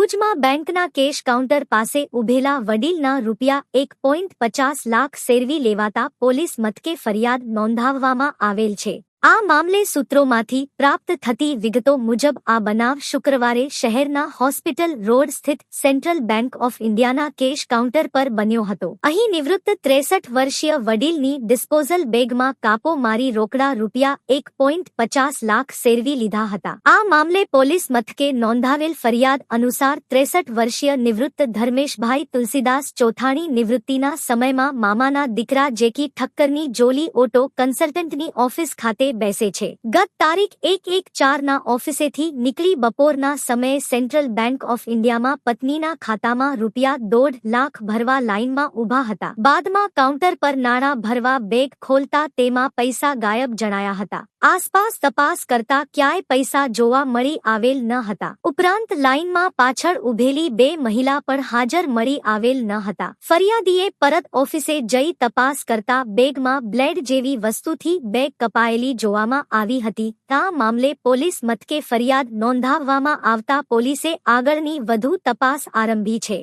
ભુજમાં બેંકના cache counter પાસે ઉભેલા વડીલના રૂપિયા એક પોઈન્ટ પચાસ લાખ સેરવી લેવાતા પોલીસ મથકે ફરિયાદ નોંધાવવામાં આવેલ છે. આ મામલે સૂત્રોમાંથી પ્રાપ્ત થતી વિગતો મુજબ આ બનાવ શુક્રવારે શહેરના હોસ્પિટલ રોડ સ્થિત સેન્ટ્રલ બેંક ઓફ ઇન્ડિયાના કેશ કાઉન્ટર પર બન્યો હતો. અહીં નિવૃત્ત ત્રેસઠ વર્ષીય વડીલની ડિસ્પોઝલ બેગમાં કાપો મારી રોકડા રૂપિયા એક પોઈન્ટ પચાસ લાખ સેરવી લીધા હતા. આ મામલે પોલીસ મથકે નોંધાવેલ ફરિયાદ અનુસાર ત્રેસઠ વર્ષીય નિવૃત્ત ધર્મેશભાઈ તુલસીદાસ ચોથાણી નિવૃત્તિના સમયમાં મામાના દીકરા જેકી ઠક્કરની જોલી ઓટો કન્સલ્ટન્ટની ઓફિસ ખાતે બેસે છે. ગત તારીખ એક એક ચારના ઓફિસેથી નીકળી બપોરના સમયે સેન્ટ્રલ બેંક ઓફ ઇન્ડિયામાં પત્નીના ખાતામાં રૂપિયા દોઢ લાખ ભરવા લાઇનમાં ઊભા હતા. બાદમાં કાઉન્ટર પર નાણાં ભરવા બેગ ખોલતા તેમાં પૈસા ગાયબ જણાયા હતા. આસપાસ તપાસ કરતા ક્યાંય પૈસા જોવા મળી આવેલ ન હતા. ઉપરાંત લાઇનમાં પાછળ ઉભેલી બે મહિલા પણ હાજર મળી આવેલ ન હતા. ફરિયાદીએ પરત ઓફિસે જઈ તપાસ કરતા બેગમાં બ્લેડ જેવી વસ્તુથી બેગ કપાયેલી જોવામાં આવી હતી. આ મામલે પોલીસ મથકે ફરિયાદ નોંધાવવામાં આવતા પોલીસે આગળની વધુ તપાસ આરંભી છે.